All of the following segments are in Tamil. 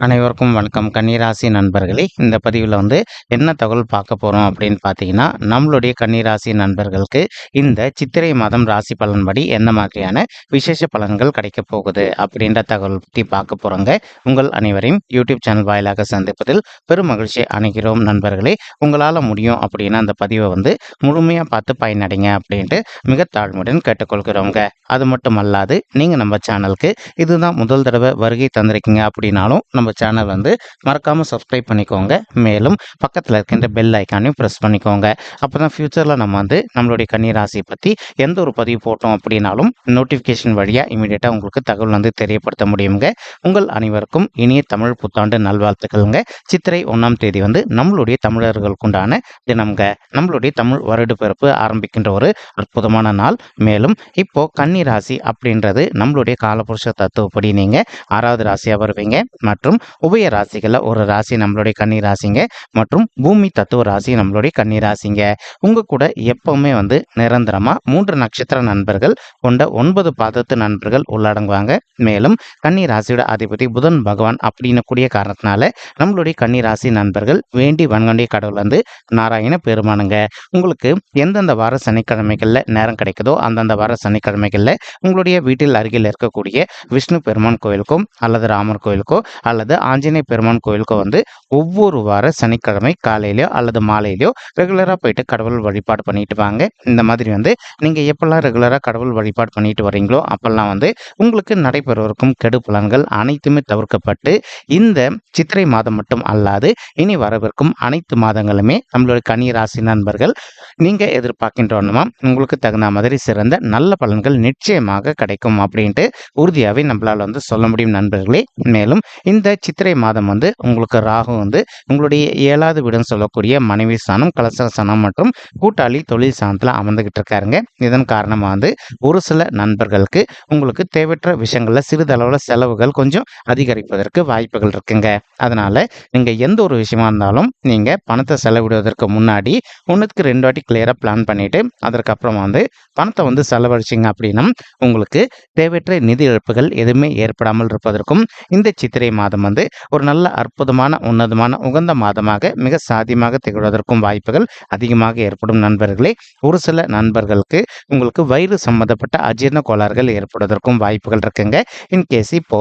அனைவருக்கும் வணக்கம். கன்னிராசி நண்பர்களே இந்த பதிவில் வந்து என்ன தகவல் பார்க்க போகிறோம் அப்படின்னு பார்த்தீங்கன்னா நம்மளுடைய கன்னிராசி நண்பர்களுக்கு இந்த சித்திரை மாதம் ராசி பலன்படி என்ன மாதிரியான விசேஷ பலன்கள் கிடைக்க போகுது அப்படின்ற தகவல் பற்றி பார்க்க போகிறோங்க உங்கள் அனைவரையும் யூடியூப் சேனல் வாயிலாக சந்திப்பதில் பெரும் மகிழ்ச்சி அணுகிறோம் நண்பர்களே. உங்களால் முடியும் அப்படின்னா அந்த பதிவை வந்து முழுமையாக பார்த்து பயனடைங்க அப்படின்ட்டு மிக தாழ்மையுடன் கேட்டுக்கொள்கிறோங்க. அது மட்டும் அல்லாது நீங்கள் நம்ம சேனலுக்கு இதுதான் முதல் தடவை வருகை தந்திருக்கீங்க அப்படின்னாலும் நம்ம சேனல் வந்து மறக்காமல் சப்ஸ்கிரைப் பண்ணிக்கோங்க. மேலும் பக்கத்தில் இருக்கின்ற பெல் ஐக்கானையும் ப்ரெஸ் பண்ணிக்கோங்க. அப்போ தான் ஃப்யூச்சரில் நம்ம வந்து நம்மளுடைய கன்னிராசியை பற்றி எந்த ஒரு பதிவு போட்டோம் அப்படின்னாலும் நோட்டிஃபிகேஷன் வழியாக இமீடியட்டாக உங்களுக்கு தகவல் வந்து தெரியப்படுத்த முடியுங்க. உங்கள் அனைவருக்கும் இனிய தமிழ் புத்தாண்டு நல்வாழ்த்துக்கள்ங்க. சித்திரை ஒன்றாம் தேதி வந்து நம்மளுடைய தமிழர்களுக்குண்டான தினம்ங்க. நம்மளுடைய தமிழ் வருட பிறப்பு ஆரம்பிக்கின்ற ஒரு அற்புதமான நாள். மேலும் இப்போ கன்னி ராசி அப்படின்றது நம்மளுடைய காலபுருஷ தத்துவப்படி நீங்கள் ஆறாவது ராசியாக வருவீங்க. மற்றும் உபய ராசிகளில் ஒரு ராசி நம்மளுடைய கன்னி ராசிங்க மற்றும் பூமி தத்துவ ராசி நம்மளுடைய கன்னி ராசிங்க. உங்கள் கூட எப்பவுமே வந்து நிரந்தரமாக மூன்று நட்சத்திர நண்பர்கள் கொண்ட ஒன்பது பாதத்து நண்பர்கள் உள்ளடங்குவாங்க. மேலும் கன்னி ராசியோட அதிபதி புதன் பகவான் அப்படின்னு கூடிய காரணத்தினால நம்மளுடைய கன்னி ராசி நண்பர்கள் வேண்டி வன்கொண்டிய கடவுள் வந்து நாராயண பெருமானுங்க. உங்களுக்கு எந்தெந்த வார சனிக்கிழமைகளில் நேரம் கிடைக்குதோ அந்தந்த வார சனிக்கிழமைகளில் உங்களுடைய வீட்டில் அருகில் இருக்கக்கூடிய விஷ்ணு பெருமான் கோயிலுக்கும் அல்லது ராமர் கோயிலுக்கோ அல்லது ஆஞ்சநேய பெருமான் கோயிலுக்கு வந்து ஒவ்வொரு வார சனிக்கிழமை காலையிலையோ அல்லது மாலையிலையோ ரெகுலராக போயிட்டு கடவுள் வழிபாடு பண்ணிட்டு வாங்க. இந்த மாதிரி வந்து நீங்கள் எப்பெல்லாம் ரெகுலராக கடவுள் வழிபாடு பண்ணிட்டு வரீங்களோ அப்பெல்லாம் வந்து உங்களுக்கு நடைபெறவிருக்கும் கெடு பலன்கள் அனைத்துமே தவிர்க்கப்பட்டு இந்த சித்திரை மாதம் மட்டும் அல்லாது இனி வரவிருக்கும் அனைத்து மாதங்களுமே நம்மளுடைய கனி ராசி நண்பர்கள் நீங்கள் எதிர்பார்க்கின்றோன்னா உங்களுக்கு தகுந்த மாதிரி சிறந்த நல்ல பலன்கள் நிச்சயமாக கிடைக்கும் அப்படின்ட்டு உறுதியாகவே நம்மளால் வந்து சொல்ல முடியும் நண்பர்களே. மேலும் இந்த சித்திரை மாதம் வந்து உங்களுக்கு ராகு வந்து உங்களுடைய ஏழாவது வீடுன்னு சொல்லக்கூடிய மனைவி ஸ்தானம் கலசர ஸ்தானம் மற்றும் கூட்டாளி தொழில் ஸ்தானத்தில் அமர்ந்துகிட்டு இருக்காருங்க. இதன் காரணமாக வந்து ஒரு சில நண்பர்களுக்கு உங்களுக்கு தேவையற்ற விஷயங்களில் சிறிதளவில் செலவுகள் கொஞ்சம் அதிகரிப்பதற்கு வாய்ப்புகள் இருக்குங்க. அதனால நீங்கள் எந்த ஒரு விஷயமா இருந்தாலும் நீங்கள் பணத்தை செலவிடுவதற்கு முன்னாடி ஒன்றுக்கு ரெண்டு வாட்டி கிளியராக பிளான் பண்ணிட்டு அதற்கப்புறம் வந்து பணத்தை வந்து செலவழிச்சிங்க அப்படின்னா உங்களுக்கு தேவையற்ற நிதி இழப்புகள் எதுவுமே ஏற்படாமல் இருப்பதற்கும் இந்த சித்திரை மாதம் வந்து ஒரு நல்ல அற்புதமான உன்னதமான உகந்த மாதமாக மிக சாத்தியமாக திகழ்வதற்கும் வாய்ப்புகள் அதிகமாக ஏற்படும் நண்பர்களே. ஒரு சில நண்பர்களுக்கு உங்களுக்கு வயிறு சம்பந்தப்பட்ட அஜீரண கோளாறுகள் ஏற்படுவதற்கும் வாய்ப்புகள் இருக்குங்க. இன்கேஸ் இப்போ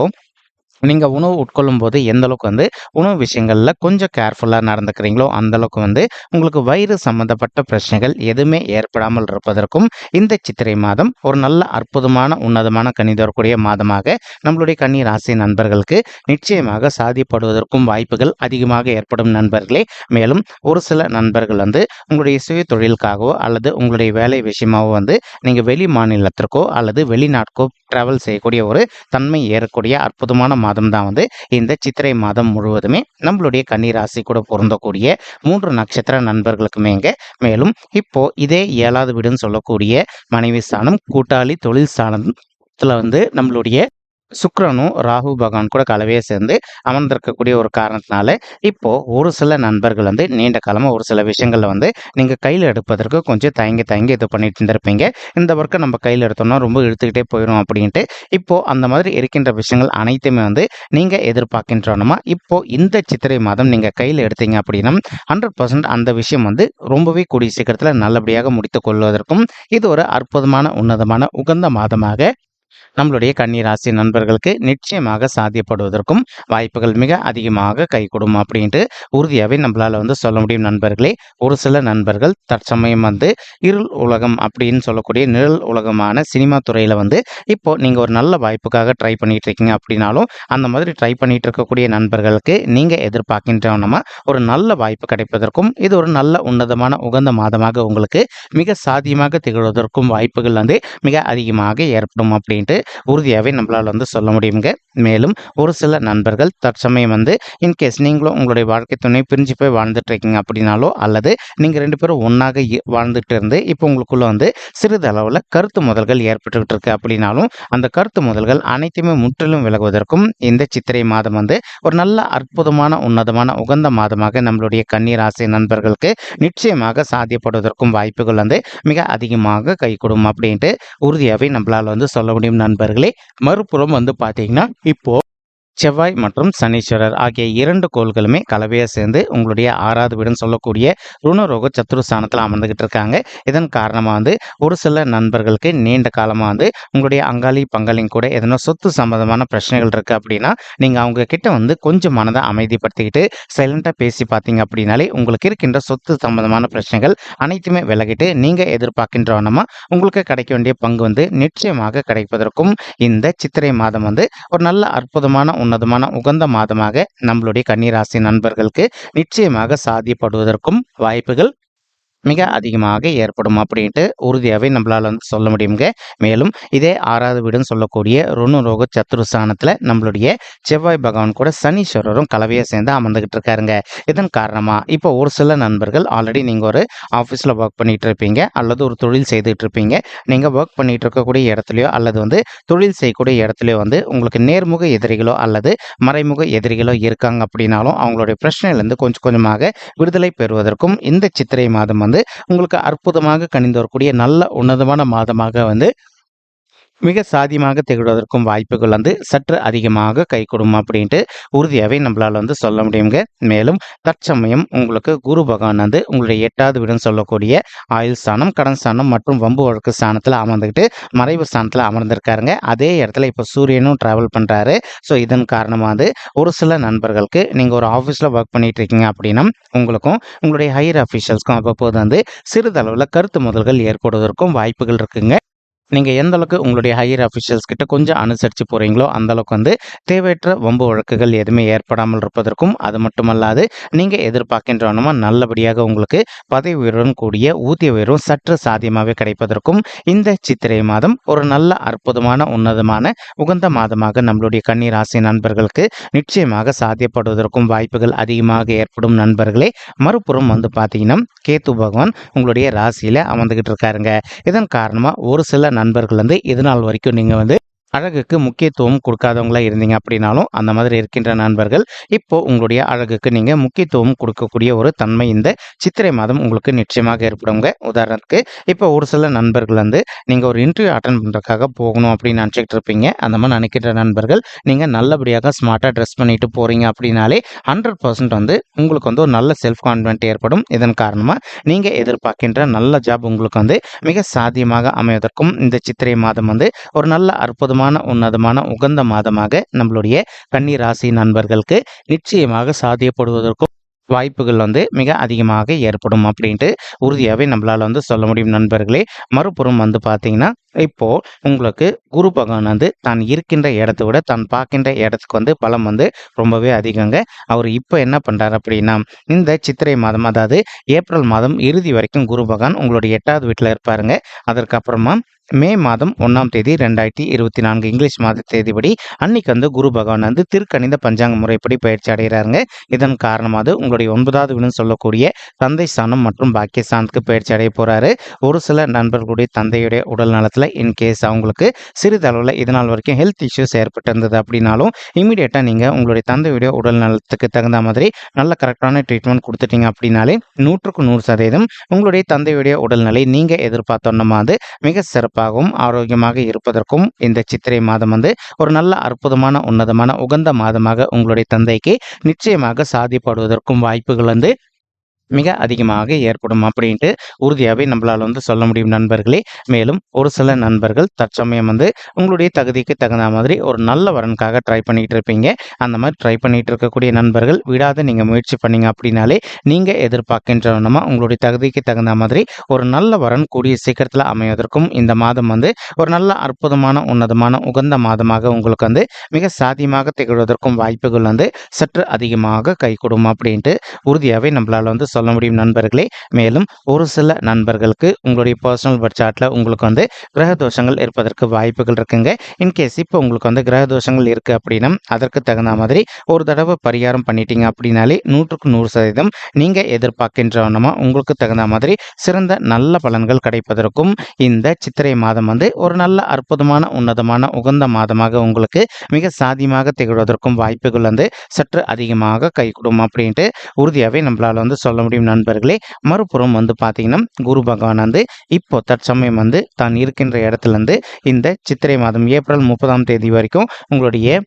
நீங்கள் உணவு உட்கொள்ளும் போது எந்த அளவுக்கு வந்து உணவு விஷயங்களில் கொஞ்சம் கேர்ஃபுல்லாக நடந்துக்கிறீங்களோ அந்த அளவுக்கு வந்து உங்களுக்கு வயிறு சம்மந்தப்பட்ட பிரச்சனைகள் எதுவுமே ஏற்படாமல் இருப்பதற்கும் இந்த சித்திரை மாதம் ஒரு நல்ல அற்புதமான உன்னதமான கனி தரக்கூடிய மாதமாக நம்மளுடைய கன்னி ராசி நண்பர்களுக்கு நிச்சயமாக சாதிப்படுவதற்கும் வாய்ப்புகள் அதிகமாக ஏற்படும் நண்பர்களே. மேலும் ஒரு சில நண்பர்கள் வந்து உங்களுடைய சுய தொழிலுக்காகவோ அல்லது உங்களுடைய வேலை விஷயமாகவோ வந்து நீங்கள் வெளி மாநிலத்திற்கோ அல்லது வெளிநாட்டுக்கோ ட்ராவல் செய்யக்கூடிய ஒரு தன்மை ஏறக்கூடிய அற்புதமான மாதம் தான் வந்து இந்த சித்திரை மாதம் முழுவதுமே நம்மளுடைய கன்னிராசி கூட பொருந்தக்கூடிய மூன்று நட்சத்திர நண்பர்களுக்குமேங்க மேலும் இப்போ இதே ஏழாவது வீடுன்னு சொல்லக்கூடிய மனைவி ஸ்தானம் கூட்டாளி தொழில் ஸ்தானத்துல வந்து நம்மளுடைய சுக்ரனும் ராகு பகவான் கூட கலவையை சேர்ந்து அமர்ந்திருக்கக்கூடிய ஒரு காரணத்தினால இப்போ ஒரு சில நண்பர்கள் வந்து நீண்ட காலமாக ஒரு சில விஷயங்களில் வந்து நீங்கள் கையில் எடுப்பதற்கு கொஞ்சம் தயங்கி தயங்கி இது பண்ணிட்டு இருந்திருப்பீங்க. இந்த ஒர்க்கை நம்ம கையில் எடுத்தோம்னா ரொம்ப இழுத்துக்கிட்டே போயிடும் அப்படின்ட்டு இப்போ அந்த மாதிரி இருக்கின்ற விஷயங்கள் அனைத்துமே வந்து நீங்கள் எதிர்பார்க்கின்றோமா இப்போ இந்த சித்திரை மாதம் நீங்கள் கையில் எடுத்தீங்க அப்படின்னா ஹண்ட்ரட் பர்சன்ட் அந்த விஷயம் வந்து ரொம்பவே கூடிய சீக்கிரத்தில் நல்லபடியாக முடித்து கொள்வதற்கும் இது ஒரு அற்புதமான உன்னதமான உகந்த மாதமாக நம்மளுடைய கன்னிராசி நண்பர்களுக்கு நிச்சயமாக சாத்தியப்படுவதற்கும் வாய்ப்புகள் மிக அதிகமாக கைகூடும் அப்படின்ட்டு உறுதியாகவே நம்மளால் வந்து சொல்ல முடியும் நண்பர்களே. ஒரு சில நண்பர்கள் தற்சமயம் வந்து இருள் உலகம் அப்படின்னு சொல்லக்கூடிய நிழல் உலகமான சினிமா துறையில் வந்து இப்போ நீங்கள் ஒரு நல்ல வாய்ப்புக்காக ட்ரை பண்ணிட்டு இருக்கீங்க அப்படின்னாலும் அந்த மாதிரி ட்ரை பண்ணிட்டு இருக்கக்கூடிய நண்பர்களுக்கு நீங்கள் எதிர்பார்க்கின்றோம்னா ஒரு நல்ல வாய்ப்பு கிடைப்பதற்கும் இது ஒரு நல்ல உன்னதமான உகந்த மாதமாக உங்களுக்கு மிக சாத்தியமாக திகழ்வதற்கும் வாய்ப்புகள் வந்து மிக அதிகமாக ஏற்படும் அப்படின்னு அப்படின்ட்டு உறுதியாகவே நம்மளால் வந்து சொல்ல முடியுங்க மேலும் ஒரு சில நண்பர்கள் தற்சமயம் வந்து இன்கேஸ் நீங்களும் உங்களுடைய வாழ்க்கை துணை பிரிஞ்சு போய் வாழ்ந்துட்டு இருக்கீங்க அப்படின்னாலோ அல்லது நீங்கள் ரெண்டு பேரும் ஒன்றாக வாழ்ந்துட்டு இருந்து இப்போ உங்களுக்குள்ள வந்து சிறிது அளவில் கருத்து முதல்கள் ஏற்பட்டுக்கிட்டு இருக்கு அப்படின்னாலும் அந்த கருத்து முதல்கள் அனைத்துமே முற்றிலும் விலகுவதற்கும் இந்த சித்திரை மாதம் வந்து ஒரு நல்ல அற்புதமான உன்னதமான உகந்த மாதமாக நம்மளுடைய கன்னிராசி நண்பர்களுக்கு நிச்சயமாக சாத்தியப்படுவதற்கும் வாய்ப்புகள் வந்து மிக அதிகமாக கைகூடும் அப்படின்ட்டு உறுதியாகவே நம்மளால் வந்து சொல்ல முடியும். நண்பர்களே மறுபுறம் வந்து பார்த்தீங்கன்னா இப்போ செவ்வாய் மற்றும் சனீஸ்வரர் ஆகிய இரண்டு கோள்களுமே கலவையாக சேர்ந்து உங்களுடைய ஆறாவது வீடுன்னு சொல்லக்கூடிய ருணரோக சத்துருஸ்தானத்தில் அமர்ந்துகிட்டு இருக்காங்க. இதன் காரணமாக வந்து ஒரு சில நண்பர்களுக்கு நீண்ட காலமாக வந்து உங்களுடைய அங்காளி பங்காளிங்க கூட எதனா சொத்து சம்பந்தமான பிரச்சனைகள் இருக்குது அப்படின்னா நீங்கள் அவங்க கிட்ட வந்து கொஞ்சம் மனதை அமைதிப்படுத்திக்கிட்டு சைலண்ட்டாக பேசி பார்த்தீங்க அப்படின்னாலே உங்களுக்கு இருக்கின்ற சொத்து சம்பந்தமான பிரச்சனைகள் அனைத்துமே விலகிட்டு நீங்கள் எதிர்பார்க்கின்ற உங்களுக்கு கிடைக்க வேண்டிய பங்கு வந்து நிச்சயமாக கிடைப்பதற்கும் இந்த சித்திரை மாதம் வந்து ஒரு நல்ல அற்புதமான உன்னதமான உகந்த மாதமாக நம்மளுடைய கன்னிராசி நண்பர்களுக்கு நிச்சயமாக சாத்தியப்படுவதற்கும் வாய்ப்புகள் மிக அதிகமாக ஏற்படும் அப்படின்ட்டு உறுதியாகவே நம்மளால் வந்து சொல்ல முடியுங்க மேலும் இதே ஆறாவது வீடுன்னு சொல்லக்கூடிய ருணுரோக சத்துருஸ்தானத்தில் நம்மளுடைய செவ்வாய் பகவான் கூட சனீஸ்வரரும் கலவையை சேர்ந்து அமர்ந்துகிட்டு இருக்காருங்க. இதன் காரணமாக இப்போ ஒரு சில நண்பர்கள் ஆல்ரெடி நீங்கள் ஒரு ஆஃபீஸில் ஒர்க் பண்ணிகிட்டு இருப்பீங்க அல்லது ஒரு தொழில் செய்துகிட்டு இருப்பீங்க. நீங்கள் ஒர்க் பண்ணிகிட்டு இருக்கக்கூடிய இடத்துலையோ அல்லது வந்து தொழில் செய்யக்கூடிய இடத்துலையோ வந்து உங்களுக்கு நேர்முக எதிரிகளோ அல்லது மறைமுக எதிரிகளோ இருக்காங்க அப்படின்னாலும் அவங்களுடைய பிரச்சனையிலேருந்து கொஞ்சம் கொஞ்சமாக விடுதலை பெறுவதற்கும் இந்த சித்திரை மாதம் வந்து உங்களுக்கு அற்புதமாக கணிந்து வரக்கூடிய நல்ல உன்னதமான மாதமாக வந்து மிக சாதியமாக திகழ்வதற்கும் வாய்ப்புகள் வந்து சற்று அதிகமாக கை கொடுக்கும் அப்படின்ட்டு உறுதியாகவே நம்மளால் வந்து சொல்ல முடியுங்க மேலும் தற்சமயம் உங்களுக்கு குரு பகவான் வந்து உங்களுடைய எட்டாவது வீடுன்னு சொல்லக்கூடிய ஆயுள் ஸ்தானம் கடன் ஸ்தானம் மற்றும் வம்பு வழக்கு ஸ்தானத்தில் அமர்ந்துக்கிட்டு மறைவு ஸ்தானத்தில் அமர்ந்திருக்காருங்க. அதே இடத்துல இப்போ சூரியனும் ட்ராவல் பண்ணுறாரு ஸோ இதன் காரணமாக வந்து ஒரு சில நண்பர்களுக்கு நீங்கள் ஒரு ஆஃபீஸில் ஒர்க் பண்ணிட்டு இருக்கீங்க அப்படின்னா உங்களுக்கும் உங்களுடைய ஹையர் அஃபீஷியல்ஸ்க்கும் அவ்வப்போது வந்து சிறிதளவில் கருத்து முதல்கள் ஏற்படுவதற்கும் வாய்ப்புகள் இருக்குங்க. நீங்கள் எந்த அளவுக்கு உங்களுடைய ஹையர் அஃபிஷியல்ஸ் கிட்ட கொஞ்சம் அனுசரித்து போகிறீங்களோ அந்தளவுக்கு வந்து தேவையற்ற வம்பு வழக்குகள் எதுவுமே ஏற்படாமல் இருப்பதற்கும் அது மட்டுமல்லாது நீங்கள் எதிர்பார்க்கின்றவனமா நல்லபடியாக உங்களுக்கு பதவி உயர்வுடன் கூடிய ஊதிய உயர்வும் சற்று சாத்தியமாகவே கிடைப்பதற்கும் இந்த சித்திரை மாதம் ஒரு நல்ல அற்புதமான உன்னதமான உகந்த மாதமாக நம்மளுடைய கன்னிராசி நண்பர்களுக்கு நிச்சயமாக சாத்தியப்படுவதற்கும் வாய்ப்புகள் அதிகமாக ஏற்படும் நண்பர்களே மறுபுறம் வந்து பார்த்தீங்கன்னா கேத்து பகவான் உங்களுடைய ராசியில் அமர்ந்துகிட்டு இருக்காருங்க. இதன் காரணமாக ஒரு சில நண்பர்கள் வந்து இது நாள் வரைக்கும் நீங்கள் வந்து அழகுக்கு முக்கியத்துவம் கொடுக்காதவங்களா இருந்தீங்க அப்படின்னாலும் அந்த மாதிரி இருக்கின்ற நண்பர்கள் இப்போ உங்களுடைய அழகுக்கு நீங்கள் முக்கியத்துவம் கொடுக்கக்கூடிய ஒரு தன்மை இந்த சித்திரை மாதம் உங்களுக்கு நிச்சயமாக ஏற்படுங்க. உதாரணத்துக்கு இப்போ ஒரு சில நண்பர்கள் வந்து நீங்கள் ஒரு இன்டர்வியூ அட்டன் பண்ணுறதுக்காக போகணும் அப்படின்னு நினச்சிக்கிட்டு இருப்பீங்க. அந்த மாதிரி நினைக்கின்ற நண்பர்கள் நீங்கள் நல்லபடியாக ஸ்மார்ட்டாக ட்ரெஸ் பண்ணிட்டு போகிறீங்க அப்படின்னாலே ஹண்ட்ரட் பர்சன்ட் வந்து உங்களுக்கு வந்து ஒரு நல்ல செல்ஃப் கான்ஃபிடென்ட் ஏற்படும். இதன் காரணமாக நீங்கள் எதிர்பார்க்கின்ற நல்ல ஜாப் உங்களுக்கு வந்து மிக சாத்தியமாக அமைவதற்கும் இந்த சித்திரை மாதம் வந்து ஒரு நல்ல அற்புதமாக சிறப்பான உன்னதமான உகந்த மாதமாக நம்மளுடைய கன்னி ராசி நண்பர்களுக்கு நிச்சயமாக சாத்தியப்படுவதற்கும் வாய்ப்புகள் வந்து மிக அதிகமாக ஏற்படும் அப்படின்ட்டு உறுதியாகவே நம்மளால் வந்து சொல்ல முடியும் நண்பர்களே. மறுபுறம் வந்து பார்த்தீங்கன்னா இப்போ உங்களுக்கு குரு பகவான் வந்து தான் இருக்கின்ற இடத்த விட தான் பார்க்கின்ற இடத்துக்கு வந்து பலம் வந்து ரொம்பவே அதிகங்க. அவர் இப்போ என்ன பண்ணுறாரு அப்படின்னா இந்த சித்திரை மாதம் அதாவது ஏப்ரல் மாதம் இறுதி வரைக்கும் குரு பகவான் உங்களுடைய எட்டாவது வீட்டில் இருப்பாருங்க. அதற்கப்புறமா மே மாதம் ஒன்றாம் தேதி ரெண்டாயிரத்தி இருபத்தி நான்கு இங்கிலீஷ் மாத தேதிப்படி அன்னைக்கு வந்து குரு பகவான் வந்து திருக்கணித பஞ்சாங்க முறைப்படி பயிற்சி அடைகிறாருங்க? இதன் காரணமாக உங்களுடைய ஒன்பதாவது வீடுன்னு சொல்லக்கூடிய தந்தை ஸ்தானம் மற்றும் பாக்கிய ஸ்தானத்துக்கு பயிற்சி அடைய போகிறாரு ஒரு சில நண்பர்களுடைய தந்தையுடைய உடல் நலத்தில் இன்கேஸ் அவங்களுக்கு சிறிதளவில் இதனால் வரைக்கும் ஹெல்த் இஷ்யூஸ் ஏற்பட்டிருந்தது அப்படின்னாலும் இமீடியட்டாக நீங்கள் உங்களுடைய தந்தையுடைய உடல் நலத்துக்கு தகுந்த மாதிரி நல்ல கரெக்டான ட்ரீட்மெண்ட் கொடுத்துட்டீங்க அப்படின்னாலே நூற்றுக்கு நூறு சதவீதம் உங்களுடைய தந்தையுடைய உடல்நிலை நீங்கள் எதிர்பார்த்தோன்னா மாதிரி மிக சிறப்பாகவும் ஆரோக்கியமாக இருப்பதற்கும் இந்த சித்திரை மாதம் வந்து ஒரு நல்ல அற்புதமான உன்னதமான உகந்த மாதமாக உங்களுடைய தந்தைக்கு நிச்சயமாக சாதிப்படுவதற்கும் வாய்ப்புகள் வந்து மிக அதிகமாக ஏற்படும் அப்படின்ட்டு உறுதியாகவே நம்மளால் வந்து சொல்ல முடியும் நண்பர்களே. மேலும் ஒரு சில நண்பர்கள் தற்சமயம் வந்து உங்களுடைய தகுதிக்கு தகுந்த மாதிரி ஒரு நல்ல வரனுக்காக ட்ரை பண்ணிகிட்டு இருப்பீங்க. அந்த மாதிரி ட்ரை பண்ணிகிட்டு இருக்கக்கூடிய நண்பர்கள் விடாத நீங்கள் முயற்சி பண்ணீங்க அப்படின்னாலே நீங்கள் எதிர்பார்க்கின்றவனமாக உங்களுடைய தகுதிக்கு தகுந்த மாதிரி ஒரு நல்ல வரன் கூடிய சீக்கிரத்தில் அமைவதற்கும் இந்த மாதம் வந்து ஒரு நல்ல அற்புதமான உன்னதமான உகந்த மாதமாக உங்களுக்கு வந்து மிக சாத்தியமாக திகழ்வதற்கும் வாய்ப்புகள் வந்து சற்று அதிகமாக கைகூடும் அப்படின்ட்டு உறுதியாகவே நம்மளால் வந்து சொல்ல சொல்ல முடியும் நண்பர்களே. மேலும் ஒரு சில நண்பர்களுக்கு உங்களுடைய பர்சனல் பர்த் சார்ட்டில் உங்களுக்கு வந்து கிரக தோஷங்கள் இருப்பதற்கு வாய்ப்புகள் இருக்குங்க. இன்கேஸ் இப்போ உங்களுக்கு வந்து கிரக தோஷங்கள் இருக்குது அப்படின்னா அதற்கு தகுந்த மாதிரி ஒரு தடவை பரிகாரம் பண்ணிட்டீங்க அப்படின்னாலே நூற்றுக்கு நூறு சதவீதம் நீங்கள் எதிர்பார்க்கின்றவனமா உங்களுக்கு தகுந்த மாதிரி சிறந்த நல்ல பலன்கள் கிடைப்பதற்கும் இந்த சித்திரை மாதம் வந்து ஒரு நல்ல அற்புதமான உன்னதமான உகந்த மாதமாக உங்களுக்கு மிக சாதியமாக திகழ்வதற்கும் வாய்ப்புகள் வந்து சற்று அதிகமாக கைகூடும் அப்படின்ட்டு உறுதியாகவே நம்மளால் வந்து சொல்ல முடியும். நண்பர்களே மறுபுறம் வந்து பார்த்தீங்கன்னா குரு பகவான் வந்து இப்போ தற்சமயம் வந்து தான் இருக்கின்ற இடத்துல இருந்து இந்த சித்திரை மாதம் ஏப்ரல் முப்பதாம் தேதி வரைக்கும் உங்களுடைய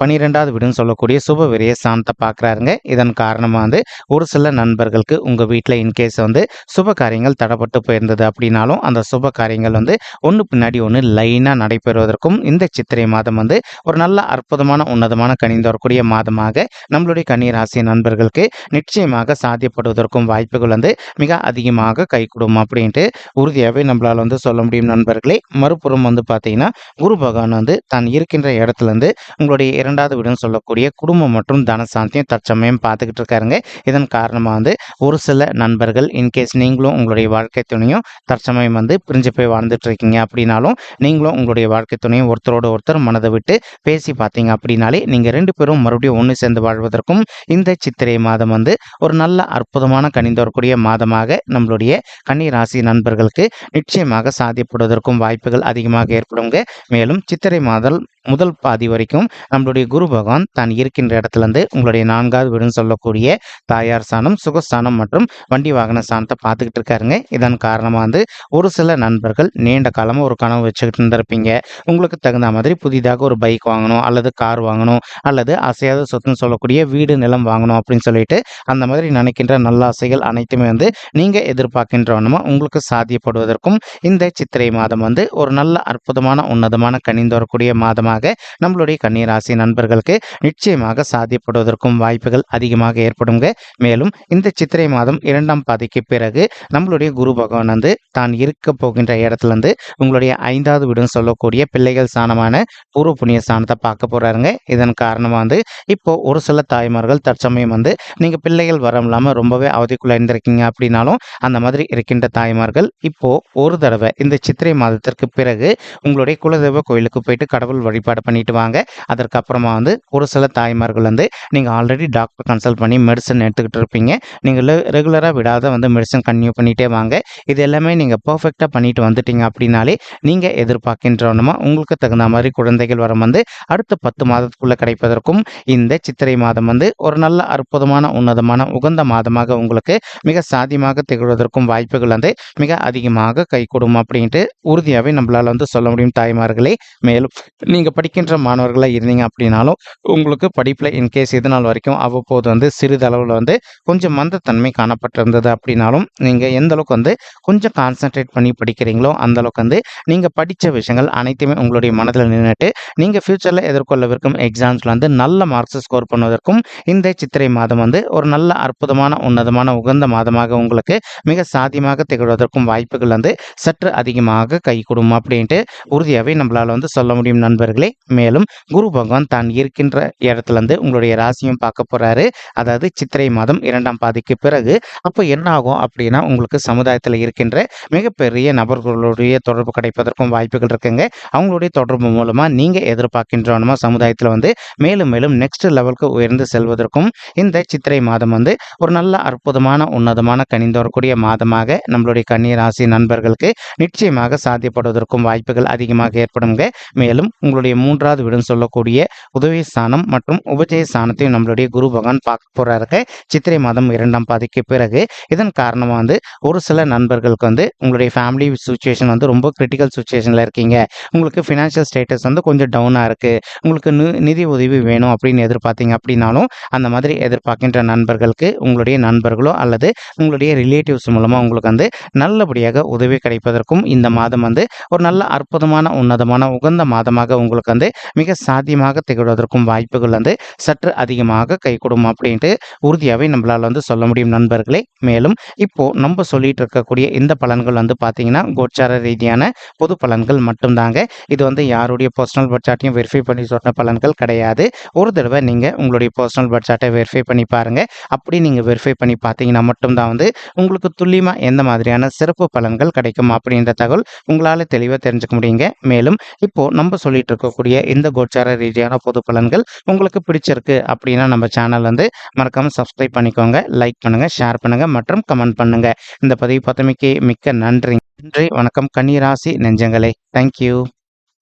பன்னிரெண்டாவது வீடுன்னு சொல்லக்கூடிய சுப விரைய ஸ்தானத்தை பார்க்குறாருங்க. இதன் காரணமாக வந்து ஒரு சில நண்பர்களுக்கு உங்கள் வீட்டில் இன்கேஸ் வந்து சுப காரியங்கள் தடப்பட்டு போயிருந்தது அப்படின்னாலும் அந்த சுப காரியங்கள் வந்து ஒன்று பின்னாடி ஒன்று லைனாக நடைபெறுவதற்கும் இந்த சித்திரை மாதம் வந்து ஒரு நல்ல அற்புதமான உன்னதமான கனிந்து வரக்கூடிய மாதமாக நம்மளுடைய கன்னிராசி நண்பர்களுக்கு நிச்சயமாக சாத்தியப்படுவதற்கும் வாய்ப்புகள் வந்து மிக அதிகமாக கை கொடுக்கும் அப்படின்ட்டு உறுதியாகவே நம்மளால் வந்து சொல்ல முடியும் நண்பர்களே. மறுபுறம் வந்து பார்த்தீங்கன்னா குரு பகவான் வந்து தான் இருக்கின்ற இடத்துலேருந்து உங்களுடைய இரண்டாவது வீடுன்னு சொல்லக்கூடிய குடும்பம் மற்றும் தனசாந்தியும் தற்சமயம் பார்த்துக்கிட்டு இருக்காருங்க. இதன் காரணமாக வந்து ஒரு சில நண்பர்கள் இன்கேஸ் நீங்களும் உங்களுடைய வாழ்க்கை துணையும் தற்சமயம் வந்து பிரிஞ்சு போய் வாழ்ந்துட்டு இருக்கீங்க அப்படின்னாலும் நீங்களும் உங்களுடைய வாழ்க்கை துணையும் ஒருத்தரோட ஒருத்தர் மனதை விட்டு பேசி பார்த்தீங்க அப்படின்னாலே நீங்கள் ரெண்டு பேரும் மறுபடியும் ஒன்று சேர்ந்து வாழ்வதற்கும் இந்த சித்திரை மாதம் வந்து ஒரு நல்ல அற்புதமான கணிந்து வரக்கூடிய மாதமாக நம்மளுடைய கன்னி ராசி நண்பர்களுக்கு நிச்சயமாக சாதிப்படுவதற்கும் வாய்ப்புகள் அதிகமாக ஏற்படுங்க. மேலும் சித்திரை மாதம் முதல் பாதி வரைக்கும் நம்மளுடைய குரு பகவான் தான் இருக்கின்ற இடத்துலேருந்து உங்களுடைய நான்காவது வீடுன்னு சொல்லக்கூடிய தாயார் ஸ்தானம் சுகஸ்தானம் மற்றும் வண்டி வாகன ஸ்தானத்தை பார்த்துக்கிட்டு இருக்காருங்க. இதன் காரணமாக வந்து ஒரு சில நண்பர்கள் நீண்ட காலமாக ஒரு கனவு வச்சுக்கிட்டு இருந்திருப்பீங்க. உங்களுக்கு தகுந்த மாதிரி புதிதாக ஒரு பைக் வாங்கணும் அல்லது கார் வாங்கணும் அல்லது அசையாத சொத்துன்னு சொல்லக்கூடிய வீடு நிலம் வாங்கணும் அப்படின்னு சொல்லிட்டு அந்த மாதிரி நினைக்கின்ற நல்ல ஆசைகள் அனைத்துமே வந்து நீங்கள் எதிர்பார்க்கின்றவனமா உங்களுக்கு சாத்தியப்படுவதற்கும் இந்த சித்திரை மாதம் வந்து ஒரு நல்ல அற்புதமான உன்னதமான கனிந்து வரக்கூடிய மாதமாக நம்மளுடைய கன்னிராசி நண்பர்களுக்கு நிச்சயமாக சாத்தியப்படுவதற்கும் வாய்ப்புகள் அதிகமாக ஏற்படுங்க. மேலும் இந்த சித்திரை மாதம் இரண்டாம் பாதிக்கு பிறகு நம்மளுடைய குரு பகவான் வந்து தான் இருக்க போகின்ற இடத்துல இருந்து உங்களுடைய ஐந்தாவது வீடுன்னு சொல்லக்கூடிய பிள்ளைகள் சாணமான பூர்வ புண்ணிய சாணத்தை பார்க்க போறாருங்க. இதன் காரணமாக வந்து இப்போ ஒரு சில தாய்மார்கள் தற்சமயம் வந்து நீங்கள் பிள்ளைகள் வரம் இல்லாமல் ரொம்பவே அவதிக்குள்ள இருந்திருக்கீங்க அப்படின்னாலும் அந்த மாதிரி இருக்கின்ற தாய்மார்கள் இப்போ ஒரு தடவை இந்த சித்திரை மாதத்திற்கு பிறகு உங்களுடைய குலதெய்வ கோயிலுக்கு போயிட்டு கடவுள் வழிபாடு பண்ணிட்டு வாங்க. அதற்கப்புறமா வந்து ஒரு சில தாய்மார்கள் வந்து நீங்கள் ஆல்ரெடி டாக்டர் கன்சல்ட் பண்ணி மெடிசன் எடுத்துக்கிட்டு இருப்பீங்க. நீங்கள் ரெகுலராக விடாத வந்து மெடிசன் கன்டினியூ பண்ணிகிட்டே வாங்க. இது எல்லாமே நீங்கள் பர்ஃபெக்டாக பண்ணிட்டு வந்துட்டீங்க அப்படின்னாலே நீங்கள் எதிர்பார்க்கின்றவனமா உங்களுக்கு தகுந்த மாதிரி குழந்தைகள் வரம் வந்து அடுத்த பத்து மாதத்துக்குள்ளே கிடைப்பதற்கும் இந்த சித்திரை மாதம் வந்து ஒரு நல்ல அற்புதமான உன்னதமான உகந்த மாதமாக உங்களுக்கு மிக சாதியமாக திகழ்வதற்கும் வாய்ப்புகள் வந்து மிக அதிகமாக கை கொடுக்கும் அப்படின்ட்டு உறுதியாகவே நம்மளால் வந்து சொல்ல முடியும் தாய்மார்களே. மேலும் நீங்கள் படிக்கின்ற மாணவர்களாக இருந்தீங்க அப்படின்னாலும் உங்களுக்கு படிப்பில் இன்கேஸ் இது நாள் வரைக்கும் அவ்வப்போது வந்து சிறிதளவில் வந்து கொஞ்சம் மந்தத்தன்மை காணப்பட்டிருந்தது அப்படின்னாலும் நீங்கள் எந்த அளவுக்கு வந்து கொஞ்சம் கான்சென்ட்ரேட் பண்ணி படிக்கிறீங்களோ அந்த அளவுக்கு வந்து நீங்கள் படித்த விஷயங்கள் அனைத்துமே உங்களுடைய மனதில் நின்றுட்டு நீங்கள் ஃப்யூச்சரில் எதிர்கொள்ளவிருக்கும் எக்ஸாம்ஸில் வந்து நல்ல மார்க்ஸ் ஸ்கோர் பண்ணுவதற்கும் இந்த சித்திரை மாதம் வந்து ஒரு நல்ல அற்புதமான உன்னதமான உகந்த மாதமாக உங்களுக்கு மிக சாத்தியமாக திகழ்வதற்கும் வாய்ப்புகள் வந்து சற்று அதிகமாக கை கொடுக்கும் அப்படின்ட்டு உறுதியாகவே நம்மளால் வந்து சொல்ல முடியும் நண்பர்கள். மேலும் குரு பகவான் தான் இருக்கின்ற இடத்துல இருந்து உங்களுடைய ராசியும் பார்க்க போறாரு. அதாவது சித்திரை மாதம் இரண்டாம் பாதிக்கு பிறகு அப்போ என்ன ஆகும் அப்படின்னா உங்களுக்கு சமுதாயத்தில் இருக்கின்ற மிகப்பெரிய நபர்களுடைய தொடர்பு கிடைப்பதற்கும் வாய்ப்புகள் இருக்குங்க. அவங்களுடைய தொடர்பு மூலமாக நீங்க எதிர்பார்க்கின்றவனமா சமுதாயத்தில் வந்து மேலும் மேலும் நெக்ஸ்ட் லெவலுக்கு உயர்ந்து செல்வதற்கும் இந்த சித்திரை மாதம் வந்து ஒரு நல்ல அற்புதமான உன்னதமான கனிந்து வரக்கூடிய மாதமாக நம்மளுடைய கன்னி ராசி நண்பர்களுக்கு நிச்சயமாக சாத்தியப்படுவதற்கும் வாய்ப்புகள் அதிகமாக ஏற்படுங்க மேலும் உங்களுடைய மூன்றாவது வீடுன்னு சொல்லக்கூடிய உதவி ஸ்தானம் மற்றும் உபஜய ஸ்தானத்தையும் நம்மளுடைய குரு பகவான் பார்க்க போறாருங்க சித்திரை மாதம் இரண்டாம் பாதிக்கு பிறகு இதன் காரணமாக வந்து ஒரு சில நண்பர்களுக்கு வந்து உங்களுடைய ஃபேமிலி சுச்சுவேஷன் வந்து ரொம்ப கிரிட்டிக்கல் சுச்சுவேஷனில் இருக்கீங்க. உங்களுக்கு ஃபினான்ஷியல் ஸ்டேட்டஸ் வந்து கொஞ்சம் டவுனாக இருக்குது உங்களுக்கு நி- நிதி உதவி வேணும் அப்படின்னு எதிர்பார்த்தீங்க அப்படின்னாலும் அந்த மாதிரி எதிர்பார்க்கின்ற நண்பர்களுக்கு உங்களுடைய நண்பர்களோ அல்லது உங்களுடைய ரிலேட்டிவ்ஸ் மூலமாக உங்களுக்கு வந்து நல்லபடியாக உதவி கிடைப்பதற்கும் இந்த மாதம் வந்து ஒரு நல்ல அற்புதமான உன்னதமான உகந்த மாதமாக உங்களுக்கு வந்து மிக சாத்தியமாக திகழ்வதற்கும் வாய்ப்புகள் வந்து சற்று அதிகமாக கை கொடுக்கும் அப்படின்ட்டு உறுதியாகவே நம்மளால் வந்து சொல்ல முடியும் நண்பர்களே. மேலும் இப்போ நம்ம சொல்லிட்டு இருக்கக்கூடிய இந்த பலன்கள் வந்து பார்த்தீங்கன்னா கோச்சார ரீதியான பொது பலன்கள் மட்டும்தாங்க. இது வந்து யாருடைய பர்சனல் பட்ஜெட்டையும் வெரிஃபை பண்ணி சொன்ன பலன்கள் கிடையாது. ஒரு தடவை நீங்கள் உங்களுடைய பர்சனல் பட்ஜெட்டை வெரிஃபை பண்ணி பாருங்க. அப்படி நீங்கள் வெரிஃபை பண்ணி பார்த்தீங்கன்னா மட்டும்தான் வந்து உங்களுக்கு துல்லியமாக எந்த மாதிரியான சிறப்பு பலன்கள் கிடைக்கும் அப்படின்ற தகவல் உங்களால் தெளிவாக தெரிஞ்சுக்க முடியுங்க. மேலும் இப்போ நம்ம சொல்லிட்டு இருக்கக்கூடிய இந்த கோச்சார ரீதியான பொது பலன்கள் உங்களுக்கு பிடிச்சிருக்கு அப்படின்னா நம்ம சேனல் வந்து மறக்காம சப்ஸ்கிரைப் பண்ணிக்கோங்க லைக் பண்ணுங்க ஷேர் பண்ணுங்க மற்றும் கமெண்ட் பண்ணுங்க. இந்த பதிவு பத்தமைக்கு மிக்க நன்றி. நன்றி வணக்கம். கன்னிராசி நெஞ்சங்களே. தேங்க்யூ